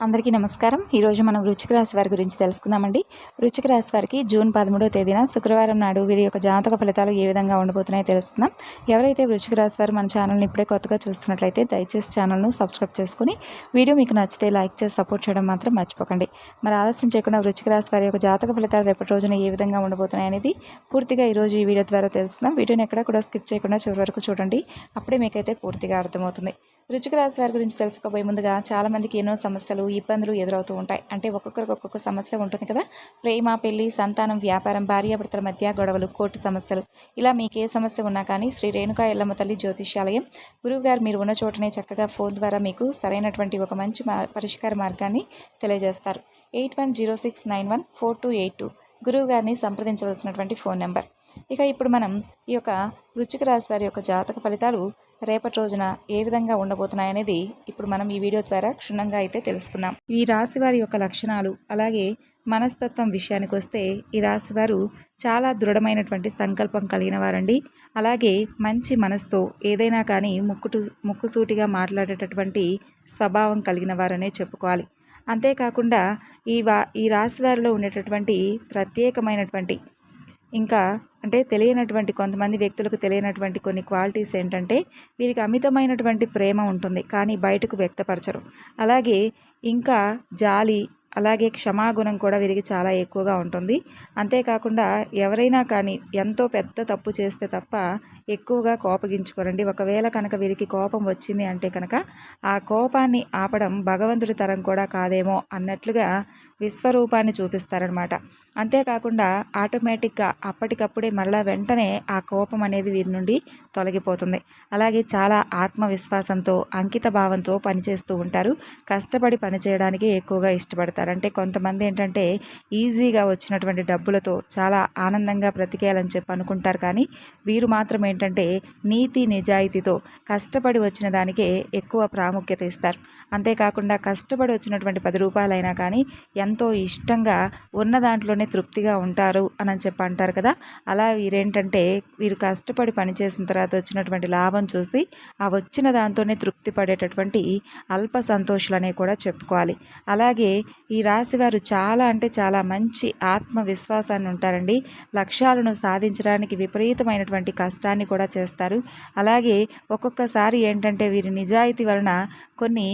అందరికీ నమస్కారం. ఈరోజు మనం వృచ్చిక రాశి వారి గురించి తెలుసుకుందామండి. వృచ్చిక రాశి వారికి జూన్ పదమూడవ తేదీన శుక్రవారం నాడు వీరి యొక్క జాతక ఫలితాలు ఏ విధంగా ఉండబోతున్నాయో తెలుసుకుందాం. ఎవరైతే వృచ్చిక రాశి వారు మన ఛానల్ని ఇప్పుడే కొత్తగా చూస్తున్నట్లయితే దయచేసి ఛానల్ను సబ్స్క్రైబ్ చేసుకుని వీడియో మీకు నచ్చితే లైక్ చేసి సపోర్ట్ చేయడం మాత్రం మర్చిపోకండి. మరి ఆలస్యం చేయకుండా వృచ్చిక రాశి వారి యొక్క జాతక ఫలితాలు రేపటి రోజున ఏ విధంగా ఉండబోతున్నాయి అనేది పూర్తిగా ఈరోజు ఈ వీడియో ద్వారా తెలుసుకుందాం. వీడియోని ఎక్కడ కూడా స్కిప్ చేయకుండా చివరి వరకు చూడండి. అప్పుడే మీకైతే పూర్తిగా అర్థమవుతుంది. వృచ్చిక రాశి వారి గురించి తెలుసుకోబోయే ముందుగా చాలామందికి ఎన్నో సమస్యలు ఇబ్బందులు ఎదురవుతూ ఉంటాయి. అంటే ఒక్కొక్కరికి ఒక్కొక్క సమస్య ఉంటుంది కదా. ప్రేమ పెళ్ళి సంతానం వ్యాపారం భార్యాభర్తల మధ్య గొడవలు కోర్టు సమస్యలు. ఇలా మీకు ఏ సమస్య ఉన్నా కానీ శ్రీ రేణుకా ఎల్లమ్మ తల్లి జ్యోతిష్యాలయం గురువుగారు మీరు ఉన్న చోటనే చక్కగా ఫోన్ ద్వారా మీకు సరైనటువంటి ఒక మంచి పరిష్కార మార్గాన్ని తెలియజేస్తారు. Eight one zero six nine one four two eight two గురువుగారిని సంప్రదించవలసినటువంటి ఫోన్ నెంబర్. ఇక ఇప్పుడు మనం ఈ యొక్క వృచ్చిక రాశి వారి యొక్క జాతక ఫలితాలు రేపటి రోజున ఏ విధంగా ఉండబోతున్నాయనేది ఇప్పుడు మనం ఈ వీడియో ద్వారా క్షుణ్ణంగా అయితే తెలుసుకుందాం. ఈ రాశి వారి యొక్క లక్షణాలు అలాగే మనస్తత్వం విషయానికి వస్తే ఈ రాశి వారు చాలా దృఢమైనటువంటి సంకల్పం కలిగిన వారండి. అలాగే మంచి మనసుతో ఏదైనా కానీ ముక్కుటు ముక్కుసూటిగా మాట్లాడేటటువంటి స్వభావం కలిగిన వారనే చెప్పుకోవాలి. అంతేకాకుండా ఈ వా ఈ రాశి వారిలో ఉండేటటువంటి ప్రత్యేకమైనటువంటి ఇంకా అంటే తెలియనటువంటి కొంతమంది వ్యక్తులకు తెలియనటువంటి కొన్ని క్వాలిటీస్ ఏంటంటే వీరికి అమితమైనటువంటి ప్రేమ ఉంటుంది కానీ బయటకు వ్యక్తపరచరు. అలాగే ఇంకా జాలి అలాగే క్షమాగుణం కూడా వీరికి చాలా ఎక్కువగా ఉంటుంది. అంతేకాకుండా ఎవరైనా కానీ ఎంతో పెద్ద తప్పు చేస్తే తప్ప ఎక్కువగా కోపగించుకోరండి. ఒకవేళ కనుక వీరికి కోపం వచ్చింది అంటే కనుక ఆ కోపాన్ని ఆపడం భగవంతుడి తరం కూడా కాదేమో అన్నట్లుగా విశ్వరూపాన్ని చూపిస్తారనమాట అంతేకాకుండా ఆటోమేటిక్గా అప్పటికప్పుడే మరలా వెంటనే ఆ కోపం అనేది వీరి నుండి తొలగిపోతుంది. అలాగే చాలా ఆత్మవిశ్వాసంతో అంకిత భావంతో పనిచేస్తూ ఉంటారు. కష్టపడి పనిచేయడానికి ఎక్కువగా ఇష్టపడతారు. అంటే కొంతమంది ఏంటంటే ఈజీగా వచ్చినటువంటి డబ్బులతో చాలా ఆనందంగా బ్రతికేయాలని చెప్పి అనుకుంటారు. కానీ వీరు మాత్రం ఏంటంటే నీతి నిజాయితీతో కష్టపడి వచ్చిన దానికే ఎక్కువ ప్రాముఖ్యత ఇస్తారు. అంతేకాకుండా కష్టపడి వచ్చినటువంటి పది రూపాయలైనా కానీ ఎంతో ఇష్టంగా ఉన్న దాంట్లోనే తృప్తిగా ఉంటారు అని చెప్పి అంటారు కదా. అలా వీరేంటంటే వీరు కష్టపడి పనిచేసిన తర్వాత వచ్చినటువంటి లాభం చూసి ఆ వచ్చిన దాంతోనే తృప్తి పడేటటువంటి అల్ప సంతోషులనే కూడా చెప్పుకోవాలి. అలాగే ఈ రాశి వారు చాలా అంటే చాలా మంచి ఆత్మవిశ్వాసాన్ని ఉంటారండి. లక్ష్యాలను సాధించడానికి విపరీతమైనటువంటి కష్టాన్ని కూడా చేస్తారు. అలాగే ఒక్కొక్కసారి ఏంటంటే వీరి నిజాయితీ వలన కొన్ని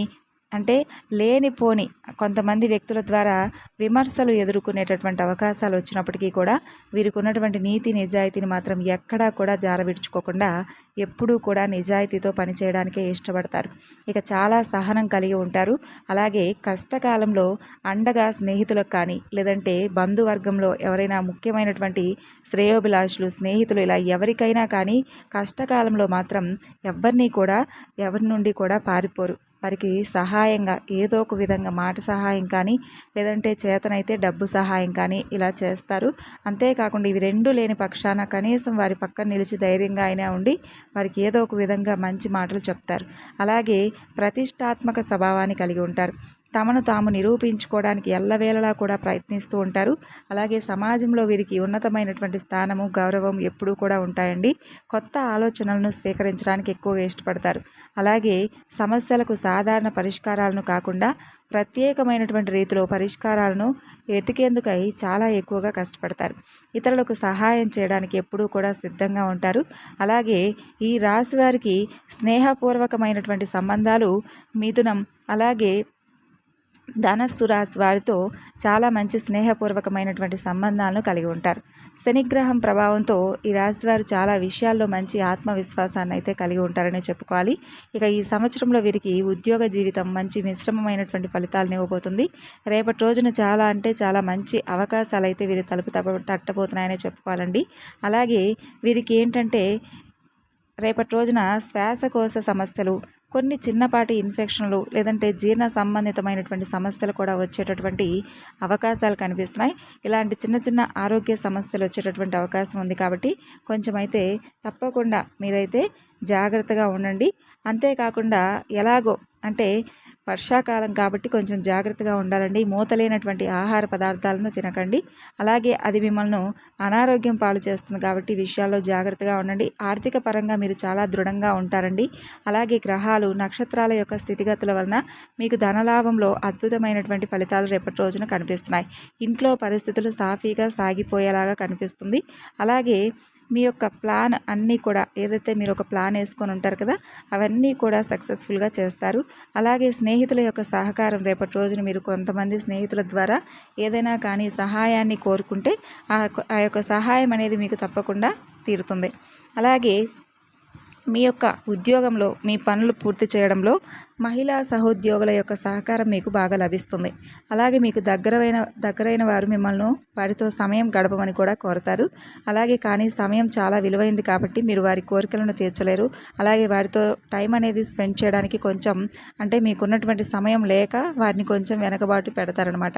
అంటే లేనిపోని కొంతమంది వ్యక్తుల ద్వారా విమర్శలు ఎదుర్కొనేటటువంటి అవకాశాలు వచ్చినప్పటికీ కూడా వీరికి ఉన్నటువంటి నీతి నిజాయితీని మాత్రం ఎక్కడా కూడా జారవిడ్చుకోకుండా ఎప్పుడూ కూడా నిజాయితీతో పనిచేయడానికే ఇష్టపడతారు. ఇక చాలా సహనం కలిగి ఉంటారు. అలాగే కష్టకాలంలో అండగా స్నేహితులకు కానీ లేదంటే బంధువర్గంలో ఎవరైనా ముఖ్యమైనటువంటి శ్రేయోభిలాషులు స్నేహితులు ఇలా ఎవరికైనా కానీ కష్టకాలంలో మాత్రం ఎవరిని కూడా ఎవరి నుండి కూడా పారిపోరు. వారికి సహాయంగా ఏదో ఒక విధంగా మాట సహాయం కానీ లేదంటే చేతనైతే డబ్బు సహాయం కానీ ఇలా చేస్తారు. అంతేకాకుండా ఇవి రెండు లేని పక్షాన కనీసం వారి పక్కన నిలిచి ధైర్యంగా అయినా ఉండి వారికి ఏదో ఒక విధంగా మంచి మాటలు చెప్తారు. అలాగే ప్రతిష్టాత్మక స్వభావాన్ని కలిగి ఉంటారు. తమను తాము నిరూపించుకోవడానికి ఎల్లవేళలా కూడా ప్రయత్నిస్తూ ఉంటారు. అలాగే సమాజంలో వీరికి ఉన్నతమైనటువంటి స్థానము గౌరవం ఎప్పుడూ కూడా ఉంటాయండి. కొత్త ఆలోచనలను స్వీకరించడానికి ఎక్కువగా ఇష్టపడతారు. అలాగే సమస్యలకు సాధారణ పరిష్కారాలను కాకుండా ప్రత్యేకమైనటువంటి రీతిలో పరిష్కారాలను వెతికేందుకై చాలా ఎక్కువగా కష్టపడతారు. ఇతరులకు సహాయం చేయడానికి ఎప్పుడూ కూడా సిద్ధంగా ఉంటారు. అలాగే ఈ రాశి వారికి స్నేహపూర్వకమైనటువంటి సంబంధాలు మిథునం అలాగే ధనస్సు రాశి వారితో చాలా మంచి స్నేహపూర్వకమైనటువంటి సంబంధాలను కలిగి ఉంటారు. శనిగ్రహం ప్రభావంతో ఈ రాశి వారు చాలా విషయాల్లో మంచి ఆత్మవిశ్వాసాన్ని అయితే కలిగి ఉంటారని చెప్పుకోవాలి. ఇక ఈ సంవత్సరంలో వీరికి ఉద్యోగ జీవితం మంచి మిశ్రమమైనటువంటి ఫలితాలను ఇవ్వబోతుంది రేపటి రోజున చాలా అంటే చాలా మంచి అవకాశాలు అయితే వీరి తలుపు తప్ప తట్టబోతున్నాయని చెప్పుకోవాలండి. అలాగే వీరికి ఏంటంటే రేపటి రోజున శ్వాసకోశ సమస్యలు కొన్ని చిన్నపాటి ఇన్ఫెక్షన్లు లేదంటే జీర్ణ సంబంధితమైనటువంటి సమస్యలు కూడా వచ్చేటటువంటి అవకాశాలు కనిపిస్తున్నాయి. ఇలాంటి చిన్న చిన్న ఆరోగ్య సమస్యలు వచ్చేటటువంటి అవకాశం ఉంది కాబట్టి కొంచెం అయితే తప్పకుండా మీరైతే జాగ్రత్తగా ఉండండి. అంతేకాకుండా ఎలాగో అంటే వర్షాకాలం కాబట్టి కొంచెం జాగ్రత్తగా ఉండాలండి. మూతలేనటువంటి ఆహార పదార్థాలను తినకండి. అలాగే అది మిమ్మల్ని అనారోగ్యం పాలు చేస్తుంది కాబట్టి విషయాల్లో జాగ్రత్తగా ఉండండి. ఆర్థిక పరంగా మీరు చాలా దృఢంగా ఉంటారండి. అలాగే గ్రహాలు నక్షత్రాల యొక్క స్థితిగతుల వలన మీకు ధనలాభంలో అద్భుతమైనటువంటి ఫలితాలు రేపటి రోజున కనిపిస్తున్నాయి. ఇంట్లో పరిస్థితులు సాఫీగా సాగిపోయేలాగా కనిపిస్తుంది. అలాగే మీ యొక్క ప్లాన్ అన్నీ కూడా ఏదైతే మీరు ఒక ప్లాన్ వేసుకొని ఉంటారు కదా అవన్నీ కూడా సక్సెస్ఫుల్గా చేస్తారు. అలాగే స్నేహితుల యొక్క సహకారం రేపటి రోజున మీరు కొంతమంది స్నేహితుల ద్వారా ఏదైనా కానీ సహాయాన్ని కోరుకుంటే ఆ యొక్క- ఆ యొక్క సహాయం అనేది మీకు తప్పకుండా తీరుతుంది. అలాగే మీ యొక్క ఉద్యోగంలో మీ పనులు పూర్తి చేయడంలో మహిళా సహోద్యోగుల యొక్క సహకారం మీకు బాగా లభిస్తుంది. అలాగే మీకు దగ్గరైన దగ్గరైన వారు మిమ్మల్ని వారితో సమయం గడపమని కూడా కోరతారు. అలాగే కానీ సమయం చాలా విలువైంది కాబట్టి మీరు వారి కోరికలను తీర్చలేరు. అలాగే వారితో టైం అనేది స్పెండ్ చేయడానికి కొంచెం అంటే మీకున్నటువంటి సమయం లేక వారిని కొంచెం వెనకబాటు పెడతారనమాట.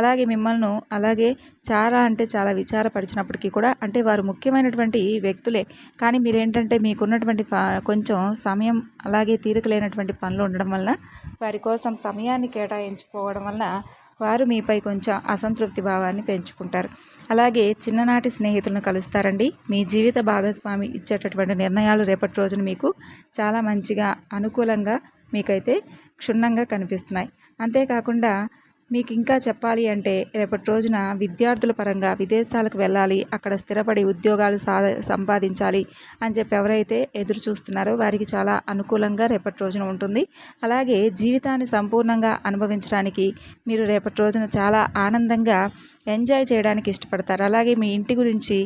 అలాగే మిమ్మల్ని అలాగే చాలా అంటే చాలా విచారపరిచినప్పటికీ కూడా అంటే వారు ముఖ్యమైనటువంటి వ్యక్తులే. కానీ మీరేంటంటే మీకున్నటువంటి కొంచెం సమయం అలాగే తీరిక లేనటువంటి పనులు ఉండడం వల్ల వారి కోసం సమయాన్ని కేటాయించుకోవడం వల్ల వారు మీపై కొంచెం అసంతృప్తి భావాన్ని పెంచుకుంటారు. అలాగే చిన్ననాటి స్నేహితులను కలుస్తారండి. మీ జీవిత భాగస్వామి ఇచ్చేటటువంటి నిర్ణయాలు రేపటి రోజున మీకు చాలా మంచిగా అనుకూలంగా మీకైతే క్షుణ్ణంగా కనిపిస్తున్నాయి. అంతేకాకుండా మీకు ఇంకా చెప్పాలి అంటే రేపటి రోజున విద్యార్థుల పరంగా విదేశాలకు వెళ్ళాలి అక్కడ స్థిరపడి ఉద్యోగాలు సా సంపాదించాలి అని చెప్పి ఎవరైతే ఎదురు చూస్తున్నారో వారికి చాలా అనుకూలంగా రేపటి రోజున ఉంటుంది. అలాగే జీవితాన్ని సంపూర్ణంగా అనుభవించడానికి మీరు రేపటి రోజున చాలా ఆనందంగా ఎంజాయ్ చేయడానికి ఇష్టపడతారు. అలాగే మీ ఇంటి గురించి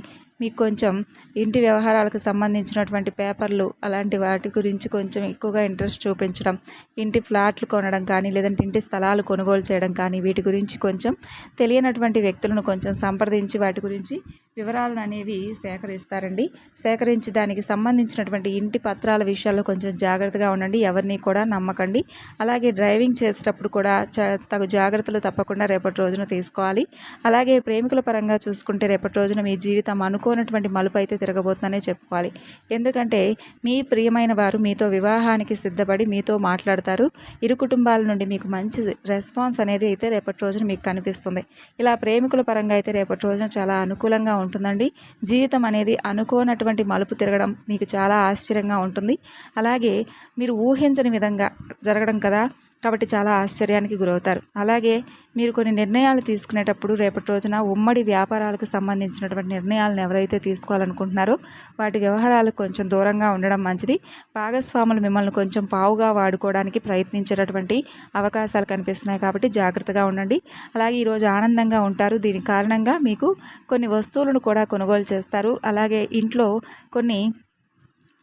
మీకు కొంచెం ఇంటి వ్యవహారాలకు సంబంధించినటువంటి పేపర్లు అలాంటి వాటి గురించి కొంచెం ఎక్కువగా ఇంట్రెస్ట్ చూపించడం ఇంటి ఫ్లాట్లు కొనడం కానీ లేదంటే ఇంటి స్థలాలు కొనుగోలు చేయడం కానీ వీటి గురించి కొంచెం తెలియనటువంటి వ్యక్తులను కొంచెం సంప్రదించి వాటి గురించి వివరాలను అనేవి సేకరిస్తారండి. సేకరించి దానికి సంబంధించినటువంటి ఇంటి పత్రాల విషయాల్లో కొంచెం జాగ్రత్తగా ఉండండి. ఎవరిని కూడా నమ్మకండి. అలాగే డ్రైవింగ్ చేసేటప్పుడు కూడా చ తగు జాగ్రత్తలు తప్పకుండా రేపటి రోజున తీసుకోవాలి. అలాగే ప్రేమికుల పరంగా చూసుకుంటే రేపటి రోజున మీ జీవితం అనుకోనటువంటి మలుపు అయితే తిరగబోతుందనే చెప్పుకోవాలి. ఎందుకంటే మీ ప్రియమైన వారు మీతో వివాహానికి సిద్ధపడి మీతో మాట్లాడతారు. ఇరు కుటుంబాల నుండి మీకు మంచి రెస్పాన్స్ అనేది అయితే రేపటి రోజున మీకు కనిపిస్తుంది. ఇలా ప్రేమికుల పరంగా అయితే రేపటి రోజున చాలా అనుకూలంగా ఉంటుందండి. జీవితం అనేది అనుకోనటువంటి మలుపు తిరగడం మీకు చాలా ఆశ్చర్యంగా ఉంటుంది. అలాగే మీరు ఊహించని విధంగా జరగడం కదా కాబట్టి చాలా ఆశ్చర్యానికి గురవుతారు. అలాగే మీరు కొన్ని నిర్ణయాలు తీసుకునేటప్పుడు రేపటి రోజున ఉమ్మడి వ్యాపారాలకు సంబంధించినటువంటి నిర్ణయాలను ఎవరైతే తీసుకోవాలనుకుంటున్నారో వాటి వ్యవహారాలకు కొంచెం దూరంగా ఉండడం మంచిది. భాగస్వాములు మిమ్మల్ని కొంచెం పావుగా వాడుకోవడానికి ప్రయత్నించేటటువంటి అవకాశాలు కనిపిస్తున్నాయి కాబట్టి జాగ్రత్తగా ఉండండి. అలాగే ఈరోజు ఆనందంగా ఉంటారు. దీని కారణంగా మీకు కొన్ని వస్తువులను కూడా కొనుగోలు చేస్తారు. అలాగే ఇంట్లో కొన్ని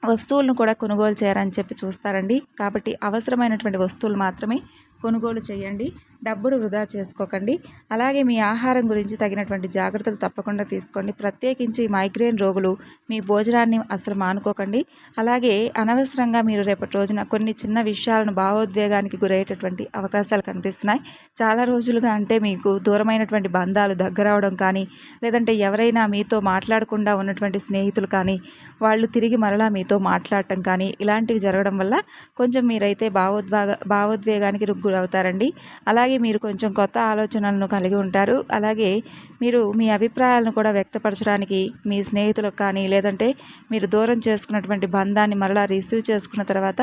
వస్తువులను కూడా కొనుగోలు చేయాలని చెప్పి చూస్తారండి. కాబట్టి అవసరమైనటువంటి వస్తువులు మాత్రమే కొనుగోలు చేయండి. డబ్బులు వృధా చేసుకోకండి. అలాగే మీ ఆహారం గురించి తగినటువంటి జాగ్రత్తలు తప్పకుండా తీసుకోండి. ప్రత్యేకించి మైగ్రేన్ రోగులు మీ భోజనాన్ని అసలు మానుకోకండి. అలాగే అనవసరంగా మీరు రేపటి రోజున కొన్ని చిన్న విషయాలను భావోద్వేగానికి గురయ్యేటటువంటి అవకాశాలు కనిపిస్తున్నాయి. చాలా రోజులుగా అంటే మీకు దూరమైనటువంటి బంధాలు దగ్గరవడం కానీ లేదంటే ఎవరైనా మీతో మాట్లాడకుండా ఉన్నటువంటి స్నేహితులు కానీ వాళ్ళు తిరిగి మరలా మీతో మాట్లాడటం కానీ ఇలాంటివి జరగడం వల్ల కొంచెం మీరైతే భావోద్వేగ భావోద్వేగానికి గురవుతారండి అలాగే మీరు కొంచెం కొత్త ఆలోచనలను కలిగి ఉంటారు. అలాగే మీరు మీ అభిప్రాయాలను కూడా వ్యక్తపరచడానికి మీ స్నేహితులకు కానీ లేదంటే మీరు దూరం చేసుకున్నటువంటి బంధాన్ని మరలా రిసీవ్ చేసుకున్న తర్వాత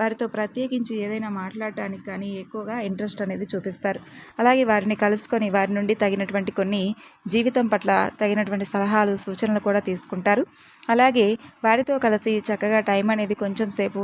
వారితో ప్రత్యేకించి ఏదైనా మాట్లాడటానికి కానీ ఎక్కువగా ఇంట్రెస్ట్ అనేది చూపిస్తారు. అలాగే వారిని కలుసుకొని వారి నుండి తగినటువంటి కొన్ని జీవితం పట్ల తగినటువంటి సలహాలు సూచనలు కూడా తీసుకుంటారు. అలాగే వారితో కలిసి చక్కగా టైం అనేది కొంచెం సేపు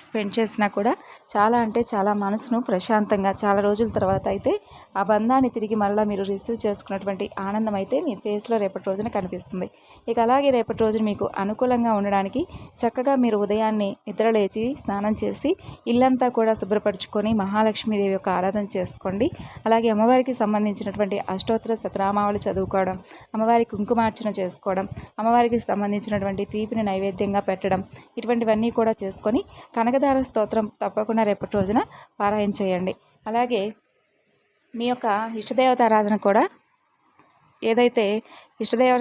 స్పెండ్ చేసినా కూడా చాలా అంటే చాలా మనసును ప్రశాంతంగా చాలా రోజుల తర్వాత అయితే ఆ బంధాన్ని తిరిగి మరలా మీరు రిసీవ్ చేసుకున్నటువంటి ఆనందం అయితే మీ ఫేస్లో రేపటి రోజున కనిపిస్తుంది. ఇక అలాగే రేపటి రోజున మీకు అనుకూలంగా ఉండడానికి చక్కగా మీరు ఉదయాన్నే నిద్రలేచి స్నానం చేసి ఇల్లంతా కూడా శుభ్రపరచుకొని మహాలక్ష్మీదేవి యొక్క ఆరాధన చేసుకోండి. అలాగే అమ్మవారికి సంబంధించినటువంటి అష్టోత్తర శతనామావళి చదువుకోవడం అమ్మవారికి కుంకుమార్చన చేసుకోవడం అమ్మవారికి సంబంధించినటువంటి తీపిని నైవేద్యంగా పెట్టడం ఇటువంటివన్నీ కూడా చేసుకొని కనకదార స్తోత్రం తప్పకుండా రేపటి రోజున పారాయణ చేయండి. అలాగే మీ యొక్క ఇష్టదేవత ఆరాధన కూడా ఏదైతే ఇష్టదేవ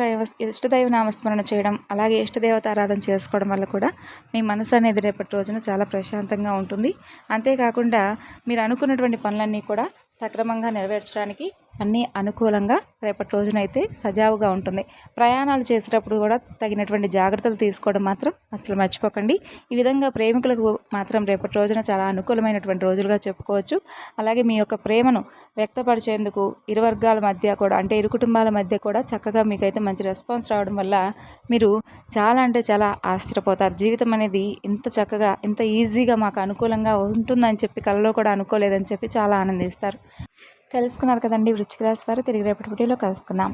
ఇష్టదైవ నామస్మరణ చేయడం అలాగే ఇష్టదేవత ఆరాధన చేసుకోవడం వల్ల కూడా మీ మనసు అనేది రేపటి రోజున చాలా ప్రశాంతంగా ఉంటుంది. అంతేకాకుండా మీరు అనుకున్నటువంటి పనులన్నీ కూడా సక్రమంగా నెరవేర్చడానికి అన్నీ అనుకూలంగా రేపటి రోజునైతే సజావుగా ఉంటుంది. ప్రయాణాలు చేసేటప్పుడు కూడా తగినటువంటి జాగ్రత్తలు తీసుకోవడం మాత్రం అసలు మర్చిపోకండి. ఈ విధంగా ప్రేమికులకు మాత్రం రేపటి రోజున చాలా అనుకూలమైనటువంటి రోజులుగా చెప్పుకోవచ్చు. అలాగే మీ యొక్క ప్రేమను వ్యక్తపరిచేందుకు ఇరు వర్గాల మధ్య కూడా అంటే ఇరు కుటుంబాల మధ్య కూడా చక్కగా మీకైతే మంచి రెస్పాన్స్ రావడం వల్ల మీరు చాలా అంటే చాలా ఆశ్చర్యపోతారు. జీవితం అనేది ఇంత చక్కగా ఇంత ఈజీగా మాకు అనుకూలంగా ఉంటుందని చెప్పి కలలో కూడా అనుకోలేదని చెప్పి చాలా ఆనందిస్తారు. తెలుసుకున్నారు కదండి వృచ్చిక రాశి వారు. తిరిగి రేపటి వీడియోలో కలుసుకుందాం.